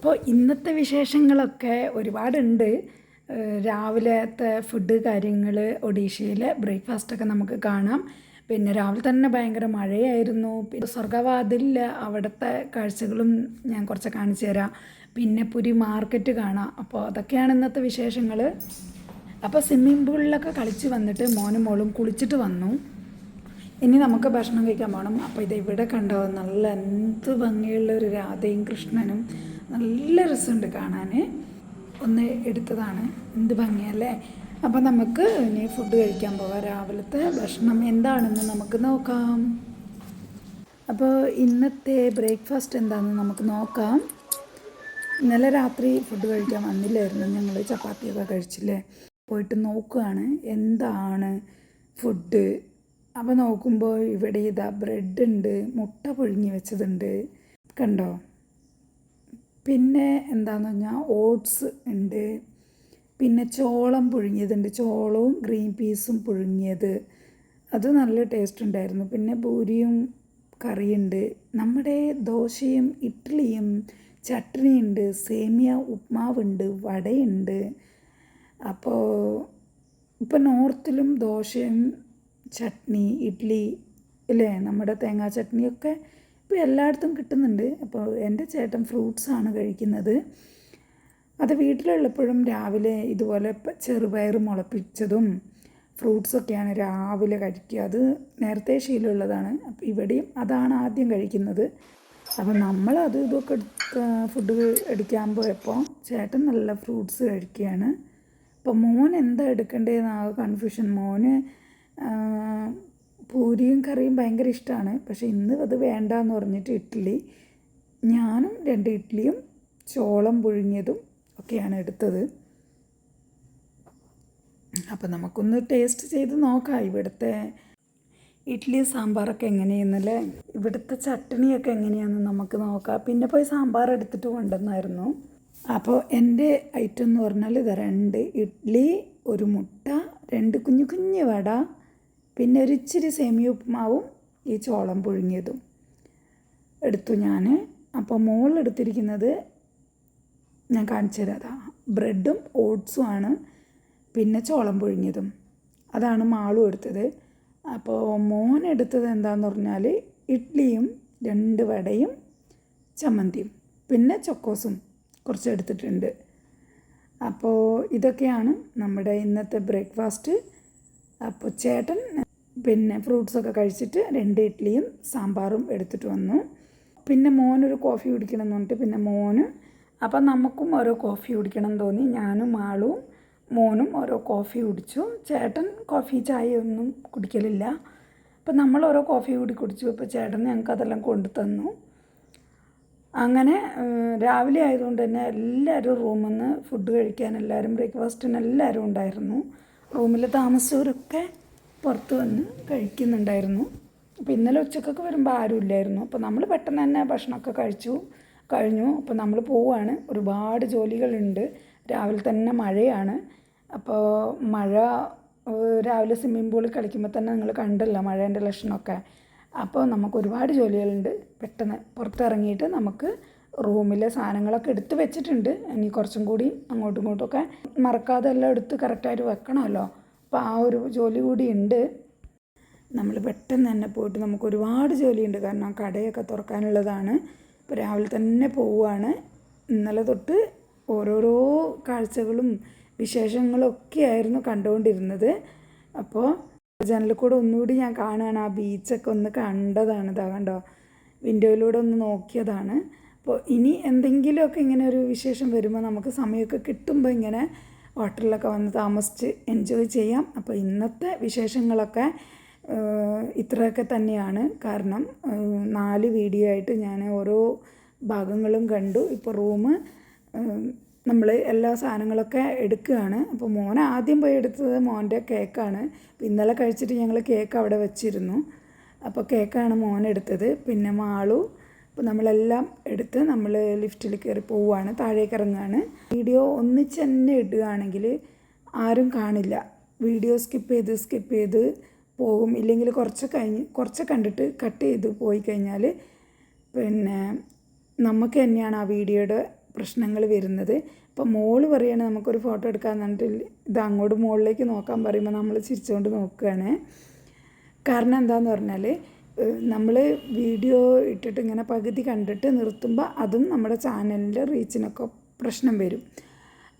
അപ്പോൾ ഇന്നത്തെ വിശേഷങ്ങളൊക്കെ ഒരുപാടുണ്ട്. രാവിലത്തെ ഫുഡ് കാര്യങ്ങൾ ഒഡീഷയിലെ ബ്രേക്ക്ഫാസ്റ്റൊക്കെ നമുക്ക് കാണാം. പിന്നെ രാവിലെ തന്നെ ഭയങ്കര മഴയായിരുന്നു. പിന്നെ സ്വർഗവാതിലിൽ അവിടുത്തെ കാഴ്ചകളും ഞാൻ കുറച്ച് കാണിച്ചു തരാം. പിന്നെ പുരി മാർക്കറ്റ് കാണാം. അപ്പോൾ അതൊക്കെയാണ് ഇന്നത്തെ വിശേഷങ്ങൾ അപ്പോൾ സ്വിമ്മിംഗ് പൂളിലൊക്കെ കളിച്ച് വന്നിട്ട് മോനും മോളും കുളിച്ചിട്ട് വന്നു. ഇനി നമുക്ക് ഭക്ഷണം കഴിക്കാൻ പോകണം അപ്പോൾ ഇത് ഇവിടെ കണ്ടോ? നല്ല എന്ത് ഭംഗിയുള്ള ഒരു രാധയും കൃഷ്ണനും നല്ല രസമുണ്ട് കാണാൻ. ഒന്ന് എടുത്തതാണ്. എന്ത് ഭംഗിയല്ലേ? അപ്പം നമുക്ക് ഇനി ഫുഡ് കഴിക്കാൻ പോവാം. രാവിലത്തെ ഭക്ഷണം എന്താണെന്ന് നമുക്ക് നോക്കാം. അപ്പോൾ ഇന്നത്തെ ബ്രേക്ക്ഫാസ്റ്റ് എന്താണെന്ന് നമുക്ക് നോക്കാം. ഇന്നലെ രാത്രി ഫുഡ് കഴിക്കാൻ വന്നില്ലായിരുന്നു. ഞങ്ങൾ ചപ്പാത്തിയൊക്കെ കഴിച്ചില്ലേ? പോയിട്ട് നോക്കുകയാണ് എന്താണ് ഫുഡ് അപ്പോൾ നോക്കുമ്പോൾ ഇവിടെ ഇതാ ബ്രെഡ് ഉണ്ട് മുട്ട പുഴുങ്ങി വെച്ചതുണ്ട്. കണ്ടോ? പിന്നെ എന്താന്ന് പറഞ്ഞാൽ ഓട്സ് ഉണ്ട്. പിന്നെ ചോളം പുഴുങ്ങിയതുണ്ട്. ചോളവും ഗ്രീൻ പീസും പുഴുങ്ങിയത്. അത് നല്ല ടേസ്റ്റ് ഉണ്ടായിരുന്നു. പിന്നെ പൂരിയും കറിയുണ്ട്. നമ്മുടെ ദോശയും ഇഡ്ഡലിയും ചട്നിയുണ്ട്. സേമിയ ഉപ്മാവുണ്ട്. വടയുണ്ട്. അപ്പോൾ ഇപ്പോൾ നോർത്തിലും ദോശയും ചട്നി ഇഡ്ഡലി ഇല്ലേ നമ്മുടെ തേങ്ങാ ചട്നിയൊക്കെ ഇപ്പോൾ എല്ലായിടത്തും കിട്ടുന്നുണ്ട്. അപ്പോൾ എന്റെ ചേട്ടൻ ഫ്രൂട്ട്സാണ് കഴിക്കുന്നത്. അത് വീട്ടിലുള്ളപ്പോഴും രാവിലെ ഇതുപോലെ ചെറുപയർ മുളപ്പിച്ചതും ഫ്രൂട്ട്സൊക്കെയാണ് രാവിലെ കഴിക്കുക. അത് നേരത്തെ ശീലമുള്ളതാണ്. അപ്പോൾ ഇവിടെയും അതാണ് ആദ്യം കഴിക്കുന്നത്. അപ്പോൾ നമ്മൾ അത് ഇതൊക്കെ എടുത്ത് ഫുഡ് എടുക്കാൻ പോയപ്പോൾ ചേട്ടൻ നല്ല ഫ്രൂട്ട്സ് കഴിക്കുകയാണ്. അപ്പോൾ മോൻ എന്താ എടുക്കേണ്ടതെന്ന് ആ കൺഫ്യൂഷൻ മോന് പൂരിയും കറിയും ഭയങ്കര ഇഷ്ടമാണ് പക്ഷെ ഇന്ന് അത് വേണ്ട എന്ന് പറഞ്ഞിട്ട് ഇഡ്ഡലി ഞാനും രണ്ട് ഇഡ്ഡലിയും ചോളം പുഴുങ്ങിയതും ഒക്കെയാണ് എടുത്തത്. അപ്പോൾ നമുക്കൊന്ന് ടേസ്റ്റ് ചെയ്ത് നോക്കാം ഇവിടുത്തെ ഇഡ്ഡലി സാമ്പാറൊക്കെ എങ്ങനെയെന്നല്ലേ ഇവിടുത്തെ ചട്ടണിയൊക്കെ എങ്ങനെയാണെന്ന് നമുക്ക് നോക്കാം. പിന്നെ പോയി സാമ്പാർ എടുത്തിട്ട് കൊണ്ടുവന്നായിരുന്നു. അപ്പോൾ എന്റെ ഐറ്റം എന്ന് പറഞ്ഞാൽ ഇത് രണ്ട്. ഇഡ്ഡലി ഒരു മുട്ട രണ്ട് കുഞ്ഞു കുഞ്ഞു വട പിന്നെ ഒരു ഇച്ചിരി സേമിയ ഉപ്പുമാവും ഈ ചോളം പുഴുങ്ങിയതും. എടുത്തു ഞാൻ അപ്പോൾ മോൾ എടുത്തിരിക്കുന്നത് ഞാൻ കാണിച്ചു തരാം. ബ്രെഡും ഓട്സും ആണ്. പിന്നെ ചോളം പുഴുങ്ങിയതും. അതാണ് മാളും എടുത്തത്. അപ്പോൾ മോൻ എടുത്തത് എന്താന്ന് പറഞ്ഞാൽ ഇഡ്ഡലിയും രണ്ട് വടയും ചമ്മന്തിയും പിന്നെ ചൊക്കോസും കുറച്ച് എടുത്തിട്ടുണ്ട്. അപ്പോൾ ഇതൊക്കെയാണ് നമ്മുടെ ഇന്നത്തെ ബ്രേക്ക്ഫാസ്റ്റ്. അപ്പോൾ ചേട്ടൻ പിന്നെ ഫ്രൂട്ട്സൊക്കെ കഴിച്ചിട്ട് രണ്ട് ഇഡ്ഡലിയും സാമ്പാറും എടുത്തിട്ട് വന്നു. പിന്നെ മോനൊരു കോഫി കുടിക്കണം എന്ന് പറഞ്ഞിട്ട് പിന്നെ മോന് അപ്പം നമുക്കും ഓരോ കോഫി കുടിക്കണം തോന്നി. ഞാനും ആളും മോനും ഓരോ കോഫി കുടിച്ചു. ചേട്ടൻ കോഫി ചായ ഒന്നും കുടിക്കലില്ല. അപ്പം നമ്മൾ ഓരോ കോഫി കൂടി കുടിച്ചു. അപ്പോൾ ചേട്ടൻ ഞങ്ങൾക്ക് അതെല്ലാം കൊണ്ടു തന്നു അങ്ങനെ രാവിലെ ആയതുകൊണ്ട് തന്നെ എല്ലാവരും റൂമിൽ നിന്ന് ഫുഡ് കഴിക്കാൻ എല്ലാവരും ബ്രേക്ക്ഫാസ്റ്റിന് എല്ലാവരും ഉണ്ടായിരുന്നു. റൂമിൽ താമസിച്ചവരൊക്കെ പുറത്ത് വന്ന് കഴിക്കുന്നുണ്ടായിരുന്നു. അപ്പോൾ ഇന്നലെ ഉച്ചക്കൊക്കെ വരുമ്പോൾ ആരും ഇല്ലായിരുന്നു അപ്പോൾ നമ്മൾ പെട്ടെന്ന് തന്നെ ഭക്ഷണമൊക്കെ കഴിച്ചു. കഴിഞ്ഞു. അപ്പോൾ നമ്മൾ പോവുകയാണ് ഒരുപാട് ജോലികളുണ്ട്. രാവിലെ തന്നെ മഴയാണ്. അപ്പോൾ മഴ രാവിലെ സ്വിമ്മിംഗ് പൂളിൽ കളിക്കുമ്പോൾ തന്നെ നിങ്ങൾ കണ്ടല്ലോ മഴേന്റെ ലക്ഷണമൊക്കെ. അപ്പോൾ നമുക്ക് ഒരുപാട് ജോലികളുണ്ട്. പെട്ടെന്ന് പുറത്തിറങ്ങിയിട്ട് നമുക്ക് റൂമിലെ സാധനങ്ങളൊക്കെ എടുത്ത് വെച്ചിട്ടുണ്ട്. ഇനി കുറച്ചും കൂടി അങ്ങോട്ടും ഇങ്ങോട്ടും ഒക്കെ മറക്കാതെ എല്ലാം എടുത്ത് കറക്റ്റായിട്ട് വെക്കണമല്ലോ. അപ്പോൾ ആ ഒരു ജോലി കൂടി ഉണ്ട് നമ്മൾ പെട്ടെന്ന് തന്നെ പോയിട്ട് നമുക്ക് ഒരുപാട് ജോലിയുണ്ട്. കാരണം കടയൊക്കെ തുറക്കാനുള്ളതാണ്. ഇപ്പോൾ രാവിലെ തന്നെ പോവുകയാണ് ഇന്നലെ തൊട്ട് ഓരോരോ കാഴ്ചകളും വിശേഷങ്ങളും ഒക്കെ ആയിരുന്നു കണ്ടുകൊണ്ടിരുന്നത് അപ്പോൾ ജനലിൽ കൂടെ ഒന്നുകൂടി ഞാൻ കാണുകയാണ് ആ ബീച്ചൊക്കെ ഒന്ന് കണ്ടതാണ്. ഇതാ കണ്ടോ? വിൻഡോയിലൂടെ ഒന്ന് നോക്കിയതാണ്. അപ്പോൾ ഇനി എന്തെങ്കിലുമൊക്കെ ഇങ്ങനെ ഒരു വിശേഷം വരുമ്പോൾ നമുക്ക് സമയമൊക്കെ കിട്ടുമ്പോൾ ഇങ്ങനെ ഹോട്ടലിലൊക്കെ വന്ന് താമസിച്ച് എൻജോയ് ചെയ്യാം. അപ്പോൾ ഇന്നത്തെ വിശേഷങ്ങളൊക്കെ ഇത്രയൊക്കെ തന്നെയാണ്. കാരണം നാല് വീഡിയോ ആയിട്ട് ഞാൻ ഓരോ ഭാഗങ്ങളും കണ്ടു. ഇപ്പോൾ റൂം നമ്മൾ എല്ലാ സാധനങ്ങളൊക്കെ എടുക്കുകയാണ്. അപ്പോൾ മോൻ ആദ്യം പോയി എടുത്തത് മോന്റെ കേക്കാണ്. ഇന്നലെ കഴിച്ചിട്ട് ഞങ്ങൾ കേക്ക് അവിടെ വെച്ചിരുന്നു. അപ്പോൾ കേക്കാണ് മോൻ എടുത്തത്. പിന്നെ മാളു അപ്പോൾ നമ്മളെല്ലാം എടുത്ത് നമ്മൾ ലിഫ്റ്റിൽ കയറി പോവുകയാണ് താഴേക്ക് ഇറങ്ങുകയാണ് വീഡിയോ ഒന്നിച്ച് തന്നെ ഇടുകയാണെങ്കിൽ ആരും കാണില്ല. വീഡിയോ സ്കിപ്പ് ചെയ്ത് സ്കിപ്പ് ചെയ്ത് പോകും. ഇല്ലെങ്കിൽ കുറച്ച് കഴിഞ്ഞ് കുറച്ച് കണ്ടിട്ട് കട്ട് ചെയ്ത് പോയി കഴിഞ്ഞാൽ പിന്നെ നമുക്ക് തന്നെയാണ് ആ വീഡിയോയുടെ പ്രശ്നങ്ങൾ വരുന്നത്. ഇപ്പം മോൾ പറയുകയാണ് നമുക്കൊരു ഫോട്ടോ എടുക്കാൻ പറഞ്ഞിട്ട് ഇത് അങ്ങോട്ട് മുകളിലേക്ക് നോക്കാൻ പറയുമ്പോൾ നമ്മൾ ചിരിച്ചുകൊണ്ട് നോക്കുകയാണ് കാരണം എന്താണെന്ന് പറഞ്ഞാൽ നമ്മൾ വീഡിയോ ഇട്ടിട്ട് ഇങ്ങനെ പകുതി കണ്ടിട്ട് നിർത്തുമ്പോൾ അതും നമ്മുടെ ചാനലിന്റെ റീച്ചിനൊക്കെ പ്രശ്നം വരും.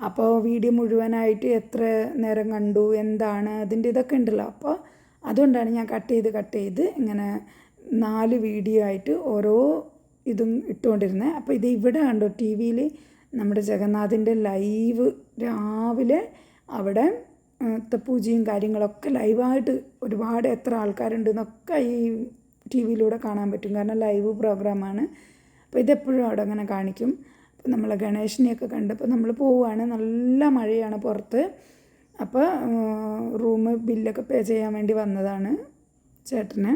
അപ്പോൾ വീഡിയോ മുഴുവനായിട്ട് എത്ര നേരം കണ്ടു എന്താണ് അതിന്റെ ഇതൊക്കെ ഉണ്ടല്ലോ. അപ്പോൾ അതുകൊണ്ടാണ് ഞാൻ കട്ട് ചെയ്ത് കട്ട് ചെയ്ത് ഇങ്ങനെ നാല് വീഡിയോ ആയിട്ട് ഓരോ ഇതും ഇട്ടുകൊണ്ടിരുന്നത് അപ്പോൾ ഇത് ഇവിടെ കണ്ടോ ടി വിയിൽ നമ്മുടെ ജഗന്നാഥിന്റെ ലൈവ് രാവിലെ അവിടെ പൂജയും കാര്യങ്ങളൊക്കെ ലൈവായിട്ട് ഒരുപാട് എത്ര ആൾക്കാരുണ്ടെന്നൊക്കെ ഈ ടി വിയിലൂടെ കാണാൻ പറ്റും. കാരണം ലൈവ് പ്രോഗ്രാമാണ്. അപ്പോൾ ഇതെപ്പോഴും അവിടെ അങ്ങനെ കാണിക്കും. അപ്പോൾ നമ്മൾ ഗണേശനെയൊക്കെ കണ്ടപ്പോൾ നമ്മൾ പോവുകയാണ് നല്ല മഴയാണ് പുറത്ത്. അപ്പോൾ റൂം ബില്ലൊക്കെ പേ ചെയ്യാൻ വേണ്ടി വന്നതാണ് ചേട്ടന്.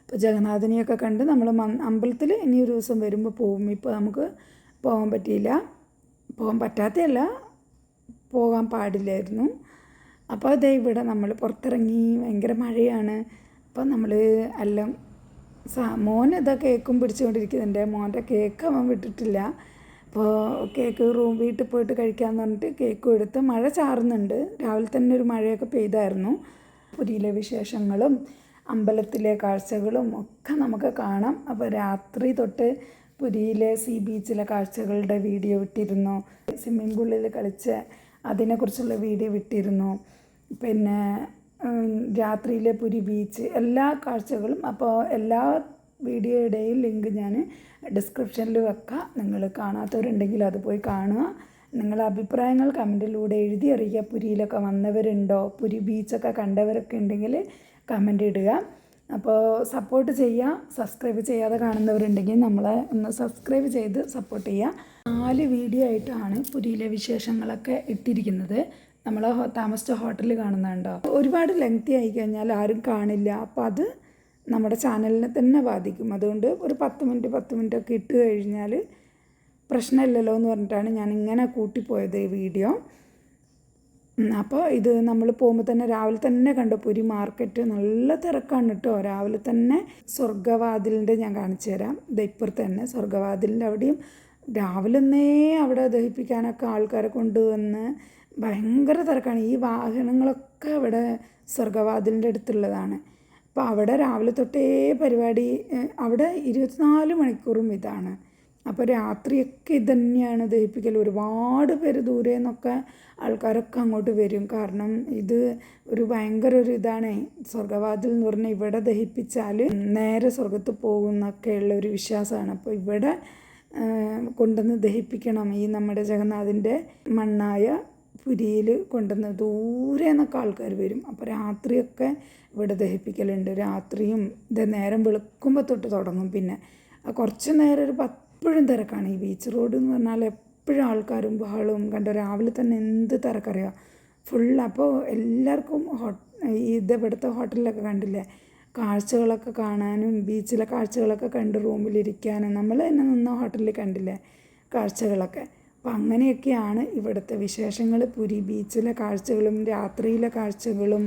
അപ്പോൾ ജഗന്നാഥനെയൊക്കെ കണ്ട് നമ്മൾ അമ്പലത്തിൽ ഇനി ഒരു ദിവസം വരുമ്പോൾ പോവും. ഇപ്പോൾ നമുക്ക് പോകാൻ പറ്റിയില്ല. പോകാൻ പറ്റാത്തല്ല പോകാൻ പാടില്ലായിരുന്നു. അപ്പോൾ അതേ ഇവിടെ നമ്മൾ പുറത്തിറങ്ങി. ഭയങ്കര മഴയാണ്. അപ്പോൾ നമ്മൾ എല്ലാം സാ മോൻ ഇതാ കേക്കും പിടിച്ചുകൊണ്ടിരിക്കുന്നുണ്ട്. മോന്റെ കേക്ക് അവൻ വിട്ടിട്ടില്ല. അപ്പോൾ കേക്ക് റൂം വീട്ടിൽ പോയിട്ട് കഴിക്കാമെന്ന് പറഞ്ഞിട്ട് കേക്കും എടുത്ത് മഴ ചാറുന്നുണ്ട്. രാവിലെ തന്നെ ഒരു മഴയൊക്കെ പെയ്തായിരുന്നു. പുരിയിലെ വിശേഷങ്ങളും അമ്പലത്തിലെ കാഴ്ചകളും ഒക്കെ നമുക്ക് കാണാം. അപ്പോൾ രാത്രി തൊട്ട് പുരിയിലെ സീ ബീച്ചിലെ കാഴ്ചകളുടെ വീഡിയോ വിട്ടിരുന്നു സ്വിമ്മിംഗ് പൂളിൽ കളിച്ച് അതിനെക്കുറിച്ചുള്ള വീഡിയോ വിട്ടിരുന്നു പിന്നെ രാത്രിയിലെ പുരി ബീച്ച് എല്ലാ കാഴ്ചകളും അപ്പോൾ എല്ലാ വീഡിയോയുടെയും ലിങ്ക് ഞാൻ ഡിസ്ക്രിപ്ഷനിൽ വെക്കാം. നിങ്ങൾ കാണാത്തവരുണ്ടെങ്കിൽ അത് പോയി കാണുക. നിങ്ങളുടെ അഭിപ്രായങ്ങൾ കമന്റിലൂടെ എഴുതി അറിയിക്കുക. പുരിയിലൊക്കെ വന്നവരുണ്ടോ? പുരി ബീച്ചൊക്കെ കണ്ടവരൊക്കെ ഉണ്ടെങ്കിൽ കമന്റ് ഇടുക. അപ്പോൾ സപ്പോർട്ട് ചെയ്യുക. സബ്സ്ക്രൈബ് ചെയ്യാതെ കാണുന്നവരുണ്ടെങ്കിൽ നമ്മളെ ഒന്ന് സബ്സ്ക്രൈബ് ചെയ്ത് സപ്പോർട്ട് ചെയ്യുക. നാല് വീഡിയോ ആയിട്ടാണ് പുരിയിലെ വിശേഷങ്ങളൊക്കെ ഇട്ടിരിക്കുന്നത്. നമ്മൾ താമസിച്ച ഹോട്ടലിൽ കാണുന്നുണ്ടോ ഒരുപാട് ലെങ്തി ആയി കഴിഞ്ഞാൽ ആരും കാണില്ല. അപ്പോൾ അത് നമ്മുടെ ചാനലിനെ തന്നെ ബാധിക്കും. അതുകൊണ്ട് ഒരു പത്ത് മിനിറ്റ് പത്ത് മിനിറ്റ് ഒക്കെ ഇട്ട് കഴിഞ്ഞാൽ പ്രശ്നമില്ലല്ലോ എന്ന് പറഞ്ഞിട്ടാണ് ഞാൻ ഇങ്ങനെ കൂട്ടിപ്പോയത് ഈ വീഡിയോ അപ്പോൾ ഇത് നമ്മൾ പോകുമ്പോൾ തന്നെ രാവിലെ തന്നെ കണ്ടു. പുരി മാർക്കറ്റ് നല്ല തിരക്കാണ് കേട്ടോ. രാവിലെ തന്നെ സ്വർഗവാതിലിന്റെ ഞാൻ കാണിച്ചു തരാം. ഇപ്പുറത്ത് തന്നെ സ്വർഗവാതിലിന്റെ അവിടെയും രാവിലെ ഒന്നേ അവിടെ ദഹിപ്പിക്കാനൊക്കെ ആൾക്കാരെ കൊണ്ടുവന്ന് ഭയങ്കര തിരക്കാണ്. ഈ വാഹനങ്ങളൊക്കെ അവിടെ സ്വർഗവാതിലിന്റെ അടുത്തുള്ളതാണ്. അപ്പോൾ അവിടെ രാവിലെ തൊട്ടേ പരിപാടി അവിടെ ഇരുപത്തിനാല് മണിക്കൂറും ഇതാണ്. അപ്പോൾ രാത്രിയൊക്കെ ഇത് തന്നെയാണ് ദഹിപ്പിക്കൽ. ഒരുപാട് പേര് ദൂരെ നിന്നൊക്കെ ആൾക്കാരൊക്കെ അങ്ങോട്ട് വരും. കാരണം ഇത് ഒരു ഭയങ്കര ഒരു ഇതാണ്. സ്വർഗവാതിൽ എന്ന് പറഞ്ഞാൽ ഇവിടെ ദഹിപ്പിച്ചാൽ നേരെ സ്വർഗത്ത് പോകുന്നൊക്കെയുള്ള ഒരു വിശ്വാസമാണ്. അപ്പോൾ ഇവിടെ കൊണ്ടുവന്ന് ദഹിപ്പിക്കണം ഈ നമ്മുടെ ജഗന്നാഥിന്റെ മണ്ണായ പുരിയിൽ കൊണ്ടുവന്ന് ദൂരെ നിന്നൊക്കെ ആൾക്കാർ വരും. അപ്പോൾ രാത്രിയൊക്കെ ഇവിടെ ദഹിപ്പിക്കലുണ്ട്. രാത്രിയും ഇത് നേരം വെളുക്കുമ്പോൾ തൊട്ട് തുടങ്ങും. പിന്നെ കുറച്ച് നേരം ഒരു പപ്പോഴും തിരക്കാണ്. ഈ ബീച്ച് റോഡ് എന്ന് പറഞ്ഞാൽ എപ്പോഴും ആൾക്കാരും ബഹളവും കണ്ടോ രാവിലെ തന്നെ എന്ത് തിരക്കറിയാം. ഫുൾ അപ്പോൾ എല്ലാവർക്കും ഹോ ഇത് ഇവിടുത്തെ ഹോട്ടലിലൊക്കെ കണ്ടില്ലേ? കാഴ്ചകളൊക്കെ കാണാനും ബീച്ചിലെ കാഴ്ചകളൊക്കെ കണ്ട് റൂമിലിരിക്കാനും നമ്മൾ തന്നെ നിന്ന ഹോട്ടലിൽ കണ്ടില്ലേ? കാഴ്ചകളൊക്കെ. അപ്പം അങ്ങനെയൊക്കെയാണ് ഇവിടുത്തെ വിശേഷങ്ങൾ പുരി ബീച്ചിലെ കാഴ്ചകളും രാത്രിയിലെ കാഴ്ചകളും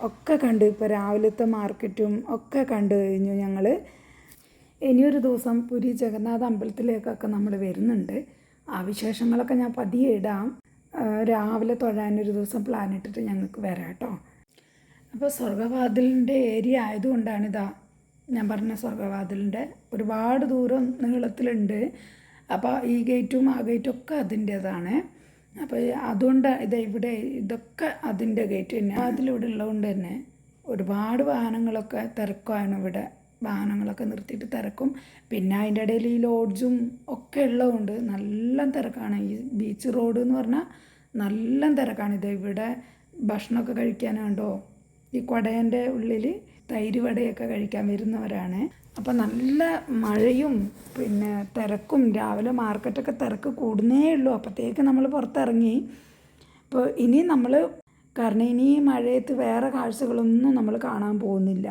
ഒക്കെ കണ്ടു. ഇപ്പോൾ രാവിലത്തെ മാർക്കറ്റും ഒക്കെ കണ്ടു കഴിഞ്ഞു ഞങ്ങൾ ഇനിയൊരു ദിവസം പുരി ജഗന്നാഥ അമ്പലത്തിലേക്കൊക്കെ നമ്മൾ വരുന്നുണ്ട്. ആ വിശേഷങ്ങളൊക്കെ ഞാൻ പതിയെ ഇടാം. രാവിലെ തൊഴാനൊരു ദിവസം പ്ലാൻ ഇട്ടിട്ട് ഞങ്ങൾക്ക് വരാം കേട്ടോ. അപ്പോൾ സ്വർഗവാതിലിന്റെ ഏരിയ ആയതുകൊണ്ടാണിതാ ഞാൻ പറഞ്ഞ സ്വർഗവാതിലിന്റെ ഒരുപാട് ദൂരം നീളത്തിലുണ്ട്. അപ്പോൾ ഈ ഗേറ്റും ആ ഗേറ്റും ഒക്കെ അതിന്റേതാണ് അപ്പോൾ അതുകൊണ്ട് ഇത് ഇവിടെ ഇതൊക്കെ അതിന്റെ ഗേറ്റ് തന്നെ. അതിലിവിടെ ഉള്ളതുകൊണ്ട് തന്നെ ഒരുപാട് വാഹനങ്ങളൊക്കെ തിരക്കാണ് ഇവിടെ. വാഹനങ്ങളൊക്കെ നിർത്തിയിട്ട് തിരക്കും. പിന്നെ അതിന്റെ ഇടയിൽ ഈ ലോഡ്ജും ഒക്കെ ഉള്ളതുകൊണ്ട് നല്ല തിരക്കാണ്. ഈ ബീച്ച് റോഡ് എന്ന് പറഞ്ഞാൽ നല്ല തിരക്കാണ്. ഇത് ഇവിടെ ഭക്ഷണമൊക്കെ കഴിക്കാനുണ്ടോ ഈ കുടയന്റെ ഉള്ളിൽ തൈര് വടയൊക്കെ കഴിക്കാൻ വരുന്നവരാണ്. അപ്പോൾ നല്ല മഴയും പിന്നെ തിരക്കും രാവിലെ മാർക്കറ്റൊക്കെ തിരക്ക് കൂടുന്നേ ഉള്ളൂ. അപ്പോഴത്തേക്ക് നമ്മൾ പുറത്തിറങ്ങി. അപ്പോൾ ഇനി നമ്മൾ കാരണം ഇനി മഴയത്ത് വേറെ കാഴ്ചകളൊന്നും നമ്മൾ കാണാൻ പോകുന്നില്ല.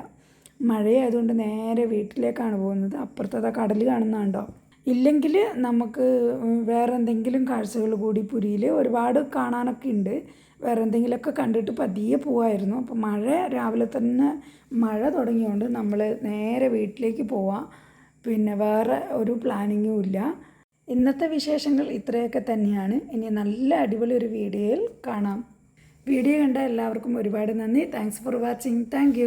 മഴയായതുകൊണ്ട് നേരെ വീട്ടിലേക്കാണ് പോകുന്നത്. അപ്പുറത്തത് കടൽ കാണുന്നുണ്ടോ ഇല്ലെങ്കിൽ നമുക്ക് വേറെ എന്തെങ്കിലും കാഴ്ചകൾ കൂടി പുരിയിൽ ഒരുപാട് കാണാനൊക്കെ ഉണ്ട്. വേറെ എന്തെങ്കിലുമൊക്കെ കണ്ടിട്ട് പതിയെ പോവായിരുന്നു. അപ്പോൾ മഴ രാവിലെ തന്നെ മഴ തുടങ്ങിയതുകൊണ്ട് നമ്മൾ നേരെ വീട്ടിലേക്ക് പോവാം. പിന്നെ വേറെ ഒരു പ്ലാനിങ്ങും ഇല്ല. ഇന്നത്തെ വിശേഷങ്ങൾ ഇത്രയൊക്കെ തന്നെയാണ്. ഇനി നല്ല അടിപൊളി ഒരു വീഡിയോയിൽ കാണാം. വീഡിയോ കണ്ട എല്ലാവർക്കും ഒരുപാട് നന്ദി. Thanks for watching thank